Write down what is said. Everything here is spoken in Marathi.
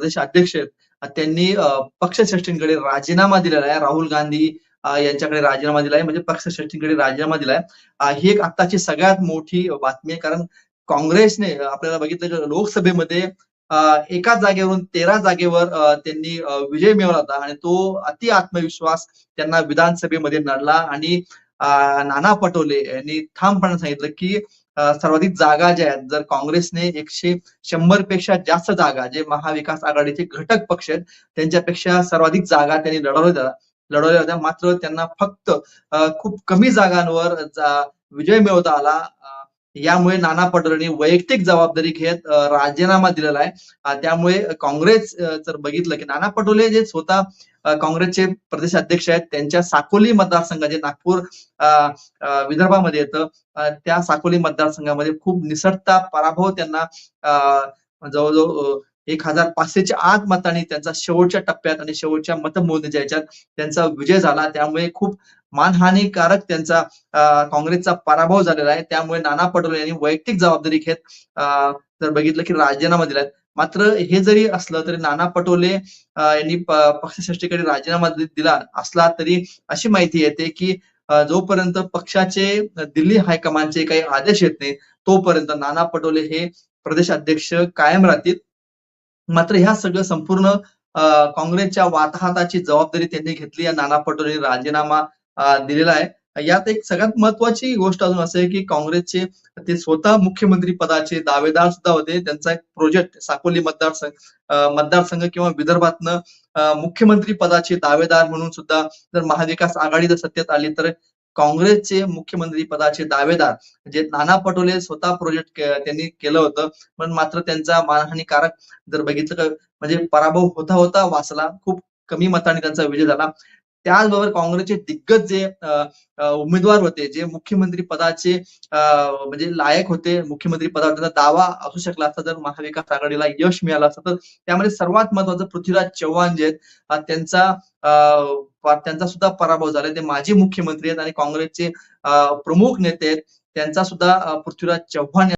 प्रदेश अध्यक्ष आहेत. त्यांनी पक्षश्रेष्ठींकडे राजीनामा दिलेला आहे. राहुल गांधी यांच्याकडे राजीनामा दिलाय. म्हणजे पक्षश्रेष्ठींकडे राजीनामा दिलाय. ही एक आताची सगळ्यात मोठी बातमी आहे. कारण काँग्रेसने आपल्याला बघितलं की लोकसभेमध्ये एका जागेवरून तेरा जागेवर त्यांनी विजय मिळवला होता. आणि तो अति आत्मविश्वास त्यांना विधानसभेमध्ये नडला. आणि नाना पटोले यांनी ठामपणे सांगितलं की सर्वाधिक जागा ज्या आहेत जर काँग्रेसने एकशे शंभरपेक्षा जास्त जागा जे महाविकास आघाडीचे घटक पक्ष आहेत त्यांच्यापेक्षा सर्वाधिक जागा त्यांनी लढवल्या लढवल्या होत्या. मात्र त्यांना फक्त खूप कमी जागांवर जा- विजय मिळवता आला. यामुळे नाना पटोलेंनी वैयक्तिक जबाबदारी घेत राजीनामा दिलेला आहे. त्यामुळे काँग्रेस जर बघितलं की नाना पटोले जे स्वतः काँग्रेसचे प्रदेश अध्यक्ष आहेत त्यांच्या साकोली मतदारसंघाचे नागपूर अ, विदर्भामध्ये येतं त्या साकोली मतदारसंघामध्ये खूप निसटता पराभव त्यांना जवळजवळ एक हजार पाचशेच्या आत मताने त्यांचा शेवटच्या टप्प्यात आणि शेवटच्या मतमोजणीच्या याच्यात त्यांचा विजय झाला त्यामुळे खूप मानहानीकारक त्यांचा काँग्रेसचा पराभव झालेला आहे. त्यामुळे नाना पटोले यांनी वैयक्तिक जबाबदारी घेत जर बघितलं की राजीनामा दिलाय. मात्र हे जरी असलं तरी नाना पटोले यांनी पक्षश्रेष्ठीकडे राजीनामा दिला असला तरी अशी माहिती येते की जोपर्यंत पक्षाचे दिल्ली हायकमांडचे काही आदेश येत नाही तोपर्यंत नाना पटोले हे प्रदेश अध्यक्ष कायम राहतील. मात्र ह्या सगळं संपूर्ण काँग्रेसच्या वाताहताची जबाबदारी त्यांनी घेतली. या नाना पटोले राजीनामा दिलेला आहे. यात एक सगळ्यात महत्वाची गोष्ट अजून असं आहे की काँग्रेसचे ते स्वतः मुख्यमंत्री पदाचे दावेदार सुद्धा होते. त्यांचा एक प्रोजेक्ट साकोली मतदारसंघ मतदारसंघ किंवा विदर्भातनं मुख्यमंत्री पदाचे दावेदार म्हणून सुद्धा जर महाविकास आघाडी जर सत्तेत आली तर काँग्रेसचे मुख्यमंत्री पदाचे दावेदार जे नाना पटोले स्वतः प्रोजेक्ट त्यांनी केलं होतं. पण मात्र त्यांचा मानहानीकारक जर बघितलं तर म्हणजे पराभव होता होता वाचला. खूप कमी मताने त्यांचा विजय झाला. त्याचबरोबर काँग्रेसचे दिग्गज जे उमेदवार होते जे मुख्यमंत्री पदाचे अ, म्हणजे लायक होते मुख्यमंत्री पदावर त्यांचा दावा असू शकला असता जर महाविकास आघाडीला यश मिळालं असतं तर त्यामध्ये सर्वात महत्वाचं पृथ्वीराज चव्हाण जे आहेत त्यांचा अ, त्यांचा सुद्धा पराभव झाला. ते माजी मुख्यमंत्री आहेत आणि काँग्रेसचे प्रमुख नेते आहेत. त्यांचा सुद्धा पृथ्वीराज चव्हाण